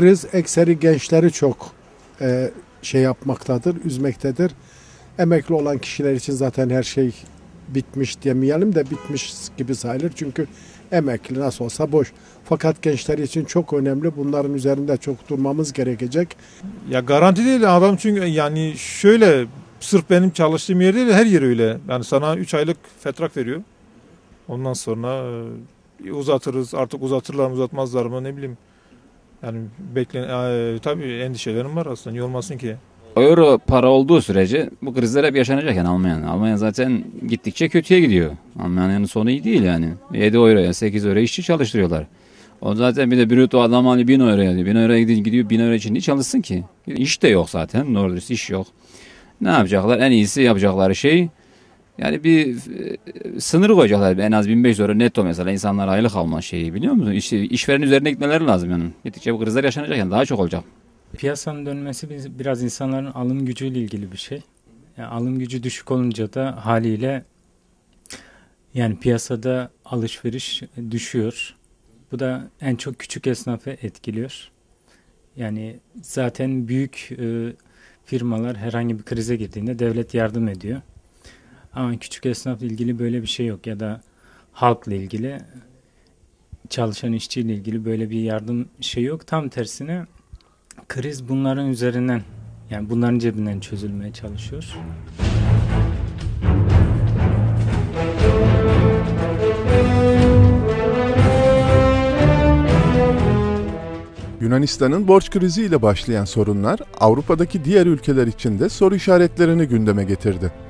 kriz ekseri gençleri çok e, şey yapmaktadır, üzmektedir. Emekli olan kişiler için zaten her şey bitmiş demeyelim de bitmiş gibi sayılır. Çünkü emekli nasıl olsa boş. Fakat gençler için çok önemli. Bunların üzerinde çok durmamız gerekecek. Ya garanti değil adam çünkü yani şöyle sırf benim çalıştığım yer değil her yer öyle. Yani sana 3 aylık fetrak veriyor. Ondan sonra e, uzatırız artık uzatırlar mı uzatmazlar mı ne bileyim. Yani beklen e, tabii endişelerim var aslında. Niye olmasın ki? Euro para olduğu sürece bu krizler hep yaşanacak yani Almanya. Almanya zaten gittikçe kötüye gidiyor. Almanya'nın sonu iyi değil yani. 7 euroya 8 euroya işçi çalıştırıyorlar. O zaten bir de brüto adam hani 1000 euroya diyor. 1000 euroya gidiyor 1000 euro için niye çalışsın ki? İş de yok zaten. Doğru iş yok. Ne yapacaklar? En iyisi yapacakları şey yani bir e, sınır koyacaklar. En az 1500 euro netto mesela insanlar aylık alma şeyi biliyor musun? İş, işveren üzerine gitmeleri lazım yani. Gittikçe bu krizler yaşanacak yani daha çok olacak. Piyasanın dönmesi biraz insanların alım gücüyle ilgili bir şey. Yani alım gücü düşük olunca da haliyle yani piyasada alışveriş düşüyor. Bu da en çok küçük esnafı etkiliyor. Yani zaten büyük e, firmalar herhangi bir krize girdiğinde devlet yardım ediyor. Ama küçük esnafla ilgili böyle bir şey yok ya da halkla ilgili çalışan işçiyle ilgili böyle bir yardım şey yok. Tam tersine kriz bunların üzerinden yani bunların cebinden çözülmeye çalışıyor. Yunanistan'ın borç kriziyle başlayan sorunlar Avrupa'daki diğer ülkeler için de soru işaretlerini gündeme getirdi.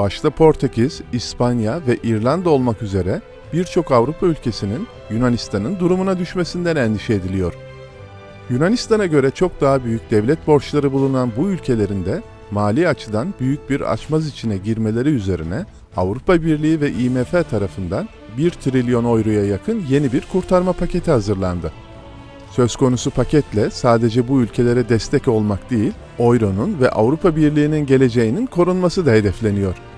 Başta Portekiz, İspanya ve İrlanda olmak üzere birçok Avrupa ülkesinin Yunanistan'ın durumuna düşmesinden endişe ediliyor. Yunanistan'a göre çok daha büyük devlet borçları bulunan bu ülkelerinde mali açıdan büyük bir açmaz içine girmeleri üzerine Avrupa Birliği ve IMF tarafından 1 trilyon euroya yakın yeni bir kurtarma paketi hazırlandı. Söz konusu paketle sadece bu ülkelere destek olmak değil, Euro'nun ve Avrupa Birliği'nin geleceğinin korunması da hedefleniyor.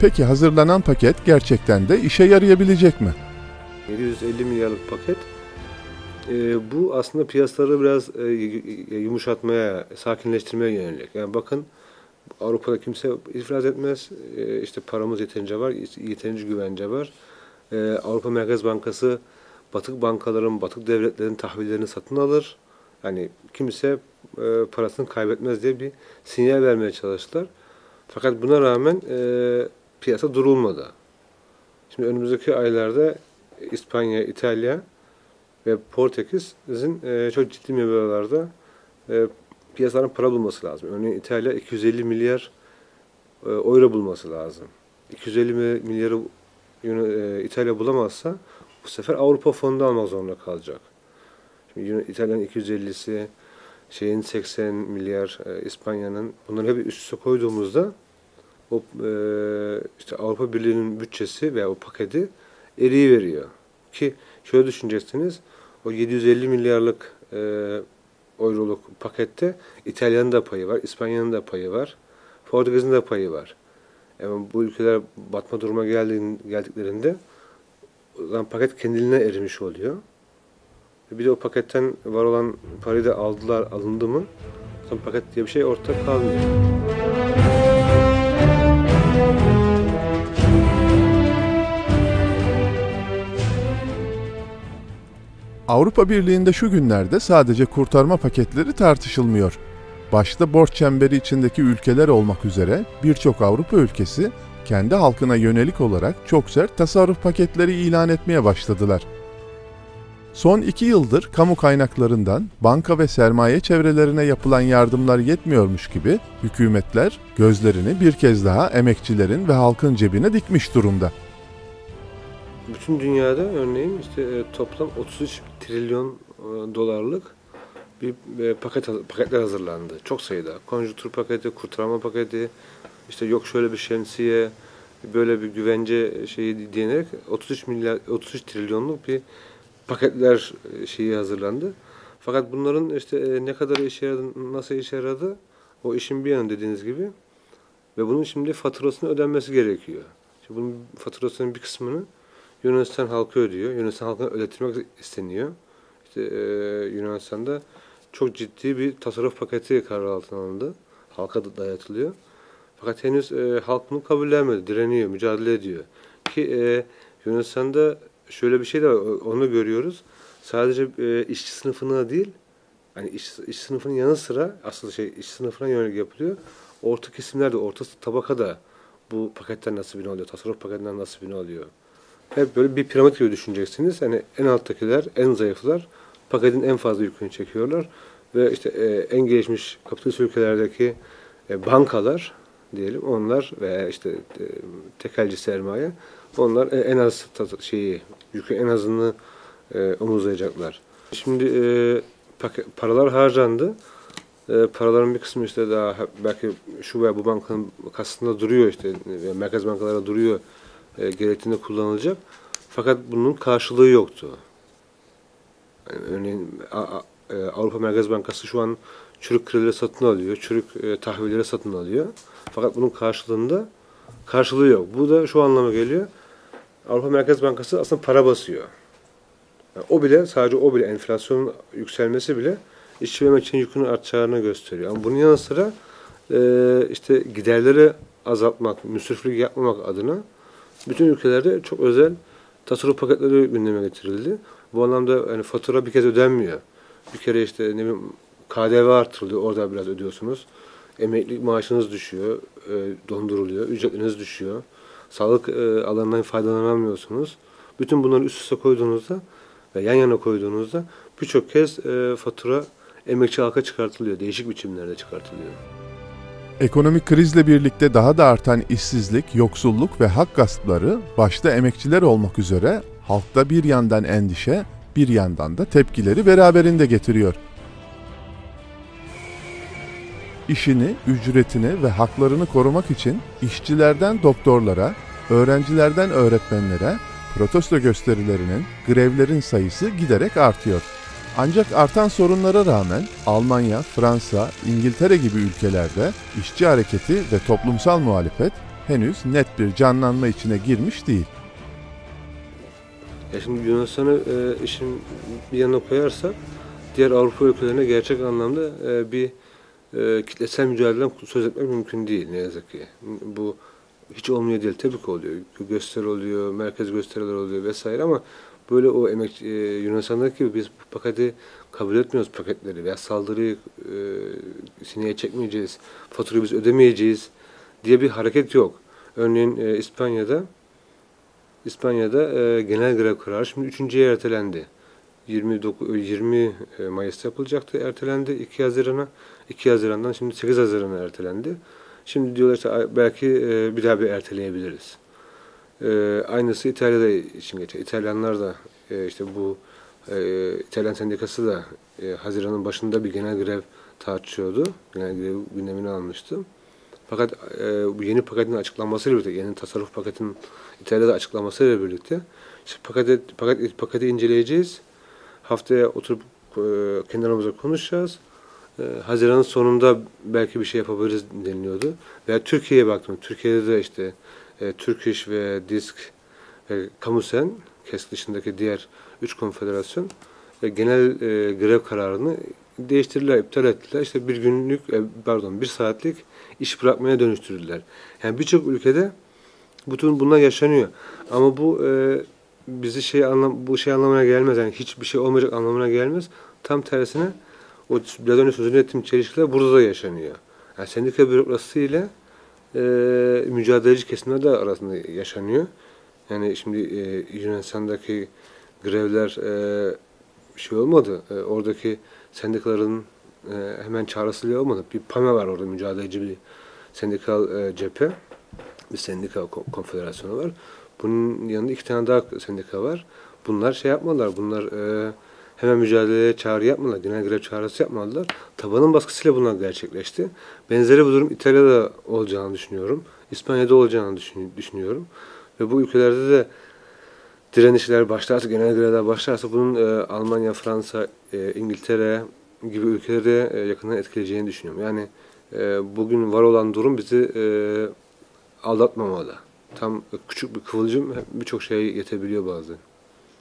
Peki hazırlanan paket gerçekten de işe yarayabilecek mi? 750 milyarlık paket e, bu aslında piyasaları biraz e, yumuşatmaya, sakinleştirmeye yönelik. Yani bakın Avrupa'da kimse iflas etmez. E, işte paramız yeterince var, yeterince güvence var. E, Avrupa Merkez Bankası batık bankaların, batık devletlerin tahvillerini satın alır. Yani kimse e, parasını kaybetmez diye bir sinyal vermeye çalıştılar. Fakat buna rağmen e, piyasa durulmadı. Şimdi önümüzdeki aylarda İspanya, İtalya ve Portekiz'in e, çok ciddi mevzularda e, piyasaların para bulması lazım. Örneğin İtalya 250 milyar e, euro bulması lazım. 250 milyarı e, İtalya bulamazsa bu sefer Avrupa fondu almak zorunda kalacak. Şimdi İtalya'nın 250'si, şeyin 80 milyar, e, İspanya'nın bunları hep üst üste koyduğumuzda o e, işte Avrupa Birliği'nin bütçesi veya o paketi eriyi veriyor. Ki şöyle düşüneceksiniz, o 750 milyarlık e, euroluk pakette İtalya'nın da payı var, İspanya'nın da payı var, Portekiz'in de payı var. Yani bu ülkeler batma duruma geldiğin, geldiklerinde o zaman paket kendiliğine erimiş oluyor. Bir de o paketten var olan parayı da aldılar, alındı mı? O zaman paket diye bir şey ortada kalmıyor. Avrupa Birliği'nde şu günlerde sadece kurtarma paketleri tartışılmıyor. Başta borç çemberi içindeki ülkeler olmak üzere birçok Avrupa ülkesi kendi halkına yönelik olarak çok sert tasarruf paketleri ilan etmeye başladılar. Son iki yıldır kamu kaynaklarından banka ve sermaye çevrelerine yapılan yardımlar yetmiyormuş gibi hükümetler gözlerini bir kez daha emekçilerin ve halkın cebine dikmiş durumda. Bütün dünyada örneğin işte e, toplam 33 trilyon e, dolarlık bir e, paket paketler hazırlandı. Çok sayıda. Konjüktür paketi, kurtarma paketi, işte yok şöyle bir şemsiye, böyle bir güvence şeyi diyerek 33 milyar 33 trilyonluk bir paketler şeyi hazırlandı. Fakat bunların işte ne kadar işe yaradı, nasıl işe yaradı o işin bir yanı dediğiniz gibi ve bunun şimdi faturasını ödenmesi gerekiyor. Şimdi bunun faturasının bir kısmını Yunanistan halkı ödüyor. Yunanistan halkına ödetilmek isteniyor. işte e, Yunanistan'da çok ciddi bir tasarruf paketi karar altına alındı. Halka da dayatılıyor. Fakat henüz e, halk bunu kabullenmedi, direniyor, mücadele ediyor. Ki e, Yunanistan'da şöyle bir şey de var, onu görüyoruz. Sadece e, işçi sınıfına değil, hani iş, iş sınıfının yanı sıra asıl şey iş sınıfına yönelik yapılıyor. Orta kesimler de, orta tabaka da bu paketten nasibini alıyor, tasarruf paketinden nasibini alıyor. Hep böyle bir piramit gibi düşüneceksiniz. Hani en alttakiler, en zayıflar paketin en fazla yükünü çekiyorlar. Ve işte e, en gelişmiş kapitalist ülkelerdeki e, bankalar diyelim onlar veya işte e, tekelci sermaye onlar e, en az şeyi yükü en azını e, omuzlayacaklar. Şimdi e, paralar harcandı. E, paraların bir kısmı işte daha belki şu veya bu bankanın kasasında duruyor işte e, merkez bankalara duruyor e, gerektiğinde kullanılacak. Fakat bunun karşılığı yoktu. Yani örneğin A- A- e, Avrupa Merkez Bankası şu an çürük kredileri satın alıyor, çürük e, tahvilleri satın alıyor. Fakat bunun karşılığında karşılığı yok. Bu da şu anlama geliyor. Avrupa Merkez Bankası aslında para basıyor. Yani o bile sadece o bile enflasyonun yükselmesi bile işçi ve emekçinin yükünün artacağını gösteriyor. Ama bunun yanı sıra e, işte giderleri azaltmak, müsriflik yapmamak adına bütün ülkelerde çok özel tasarruf paketleri gündeme getirildi. Bu anlamda yani fatura bir kez ödenmiyor. Bir kere işte ne bileyim KDV artırılıyor. Orada biraz ödüyorsunuz. Emeklilik maaşınız düşüyor. e, donduruluyor. Ücretleriniz düşüyor. Sağlık e, alanından faydalanamıyorsunuz. Bütün bunları üst üste koyduğunuzda ve yan yana koyduğunuzda birçok kez e, fatura emekçi halka çıkartılıyor. Değişik biçimlerde çıkartılıyor. Ekonomik krizle birlikte daha da artan işsizlik, yoksulluk ve hak gaspları başta emekçiler olmak üzere halkta bir yandan endişe, bir yandan da tepkileri beraberinde getiriyor. İşini, ücretini ve haklarını korumak için işçilerden doktorlara, öğrencilerden öğretmenlere protesto gösterilerinin, grevlerin sayısı giderek artıyor. Ancak artan sorunlara rağmen Almanya, Fransa, İngiltere gibi ülkelerde işçi hareketi ve toplumsal muhalefet henüz net bir canlanma içine girmiş değil. Ya şimdi Yunanistan'ı e, işin bir yana koyarsak diğer Avrupa ülkelerine gerçek anlamda e, bir e, kitlesel mücadeleden söz etmek mümkün değil ne yazık ki. Bu hiç olmuyor değil. Tabii ki oluyor. Gösteri oluyor, merkez gösteriler oluyor vesaire ama böyle o emek e, Yunanistan'daki biz bu paketi kabul etmiyoruz paketleri veya saldırıyı e, sineye çekmeyeceğiz, faturayı biz ödemeyeceğiz diye bir hareket yok. Örneğin e, İspanya'da İspanya'da e, genel grev kararı şimdi üçüncüye ertelendi. 29, 20 e, Mayıs'ta yapılacaktı, ertelendi 2 Haziran'a. 2 Haziran'dan şimdi 8 Haziran'a ertelendi. Şimdi diyorlar işte "Ay, belki e, bir daha bir erteleyebiliriz. E, aynısı İtalya'da için geçer. İtalyanlar da e, işte bu e, İtalyan sendikası da e, Haziran'ın başında bir genel grev tartışıyordu. Genel grev gündemine almıştı. Fakat e, bu yeni paketin açıklanmasıyla birlikte, yeni tasarruf paketinin İtalya'da açıklanmasıyla birlikte işte paketi, paket, paketi inceleyeceğiz. Haftaya oturup e, kendi aramızda konuşacağız. E, Haziran'ın sonunda belki bir şey yapabiliriz deniliyordu. Veya Türkiye'ye baktım. Türkiye'de de işte e, Türk İş ve Disk ve Kamusen, KESK dışındaki diğer üç konfederasyon e, genel e, grev kararını değiştirdiler, iptal ettiler. İşte bir günlük, e, pardon bir saatlik iş bırakmaya dönüştürdüler. Yani birçok ülkede bütün bunlar yaşanıyor. Ama bu e, bizi şey anlam bu şey anlamına gelmez. Yani hiçbir şey olmayacak anlamına gelmez. Tam tersine o biraz önce sözünü ettiğim çelişkiler burada da yaşanıyor. Yani sendika bürokrasi ile e, mücadeleci kesimler de arasında yaşanıyor. Yani şimdi e, Yunanistan'daki grevler e, şey olmadı. E, oradaki sendikaların e, hemen çağrısıyla olmadı. Bir PAME var orada mücadeleci bir sendikal e, cephe. Bir sendika ko- konfederasyonu var. Bunun yanında iki tane daha sendika var. Bunlar şey yapmadılar. Bunlar e, hemen mücadeleye çağrı yapmadılar. Genel grev çağrısı yapmadılar. Tabanın baskısıyla bunlar gerçekleşti. Benzeri bir durum İtalya'da olacağını düşünüyorum. İspanya'da olacağını düşün- düşünüyorum. Ve bu ülkelerde de direnişler başlarsa, genel grevler başlarsa bunun e, Almanya, Fransa, e, İngiltere gibi ülkeleri e, yakından etkileyeceğini düşünüyorum. Yani e, bugün var olan durum bizi e, aldatmamalı. Tam küçük bir kıvılcım birçok şeye yetebiliyor bazen.